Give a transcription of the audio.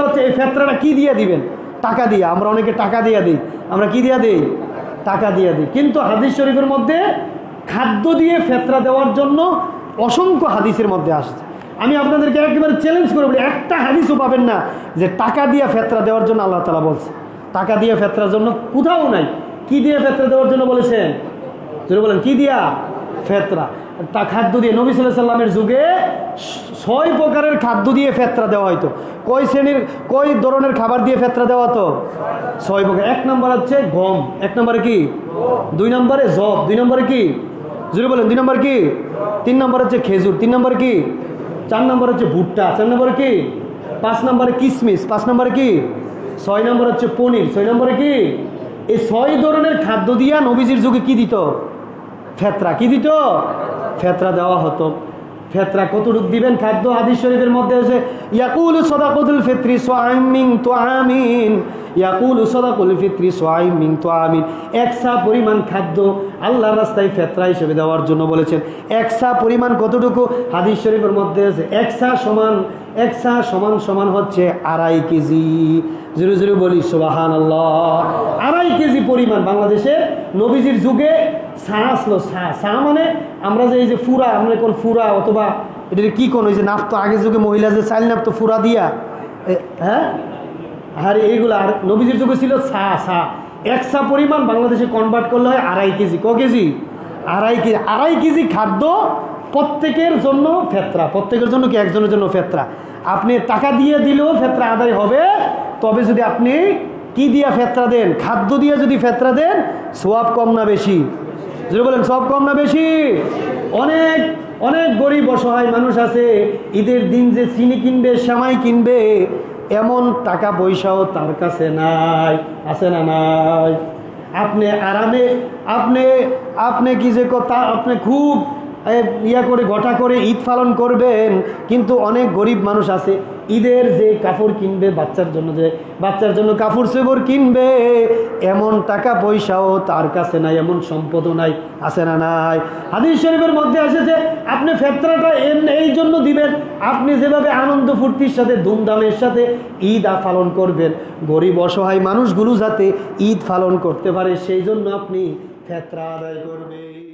কথা হচ্ছে, এই ফেতরাটা কি দিয়ে দিবেন? টাকা দিয়ে, আমরা অনেকে টাকা দিয়ে দিই। আমরা কি দিয়ে দিই? টাকা দিয়ে দিই। কিন্তু হাদিস শরীফের মধ্যে খাদ্য দিয়ে ফেতরা দেওয়ার জন্য অসংখ্য হাদিসের মধ্যে আসছে। আমি আপনাদেরকে একেবারে চ্যালেঞ্জ করে বলি, একটা হাদিসও পাবেন না যে টাকা দিয়ে ফেতরা দেওয়ার জন্য আল্লাহ তালা বলছে। টাকা দিয়ে ফেতরার জন্য কোথাও নাই। কি দিয়ে ফেতরা দেওয়ার জন্য বলেছেন? বলেন, কি দিয়া? ফেতরা। তা খাদ্য দিয়ে নবী সাল্লাহ সাল্লামের যুগে ছয় প্রকারের খাদ্য দিয়ে ফেতরা দেওয়া হয়তো কয় শ্রেণির, কয় ধরনের খাবার দিয়ে ফেতরা দেওয়া হতো? ছয় প্রকার। এক নম্বর হচ্ছে গম, এক নম্বরে কি? দুই নম্বরে জব, দুই নম্বরে কি? যদি বলেন, দুই নম্বর কি? তিন নম্বর হচ্ছে খেজুর, তিন নম্বর কি? চার নম্বর হচ্ছে ভুট্টা, চার নম্বরে কি? পাঁচ নম্বরে কিশমিশ পাঁচ নম্বরে কি? ছয় নম্বর হচ্ছে পনির, ছয় নম্বরে কি? এই ছয় ধরনের খাদ্য দিয়া নবীজির যুগে কি দিত? ফেতরা কি দিত? ফেতরা দেওয়া হতো। ফেতরা কতটুক দিবেন? খাদ্য হাদিস শরীফের মধ্যে আছে, ইয়াকুল সদাকুল ফিত্রি সোয়াইমিং তো আমিন ইয়াকুল সদাকুল ফিত্রি সোয়াইমিং তো আমিন একসা পরিমাণ খাদ্য আল্লাহর রাস্তায় ফেতরা হিসেবে দেওয়ার জন্য বলেছেন। একসা পরিমাণ কতটুকু? হাদিস শরীফের মধ্যে আছে একসা সমান একসা সমান সমান হচ্ছে আড়াই কেজি। জুড়ে জুড়ে বলি সুবাহান আল্লাহ আড়াই কেজি পরিমাণ। বাংলাদেশে নবীজির যুগে সা আসলো সা সা মানে আমরা যে এই যে ফুরা, আমরা কোন ফুরা অথবা এটা কি কোন, ওই যে নাপতো আগের যুগে মহিলা যে চাইল নাপতো ফুরা দিয়া হ্যাঁ? আর এইগুলো আর নবীজির যুগে ছিল সা সা। একসা পরিমাণ বাংলাদেশে কনভার্ট করলে হয় আড়াই কেজি। ক কেজি? আড়াই কেজি আড়াই কেজি খাদ্য প্রত্যেকের জন্য ফেতরা। প্রত্যেকের জন্য কি একজনের জন্য ফেতরা? আপনি টাকা দিয়ে দিলেও ফেতরা আদায় হবে, তবে যদি আপনি কি দিয়া ফেতরা দেন, খাদ্য দিয়ে যদি ফেতরা দেন, সোয়াব কম না বেশি। যদি বলেন, সব কম না বেশি? অনেক অনেক গরিব অসহায় মানুষ আছে, ঈদের দিন যে চিনি কিনবে শ্যামাই কিনবে, এমন টাকা পয়সাও তার কাছে নাই, আছে না নাই? আপনি আরামে, আপনি আপনি কি যে কথা, আপনি খুব ইয়া করে গোটা করে ঈদ পালন করবেন, কিন্তু অনেক গরিব মানুষ আছে। ঈদের যে কাপড় কিনবে বাচ্চার জন্য, যে বাচ্চার জন্য কাপড় চোপড় কিনবে, এমন টাকা পয়সাও তার কাছে নাই, এমন সম্পদও নাই, আছে না নাই। হাদিস শরীফের মধ্যে যে আপনি ফেতরাটা এই জন্য দিবেন, আপনি যেভাবে আনন্দ ফুর্তির সাথে, ধুমধামের সাথে ঈদ পালন করবেন। গরিব অসহায় মানুষগুলো যাতে ঈদ পালন করতে পারে, সেই জন্য আপনি ফেতরা আদায় করবেন।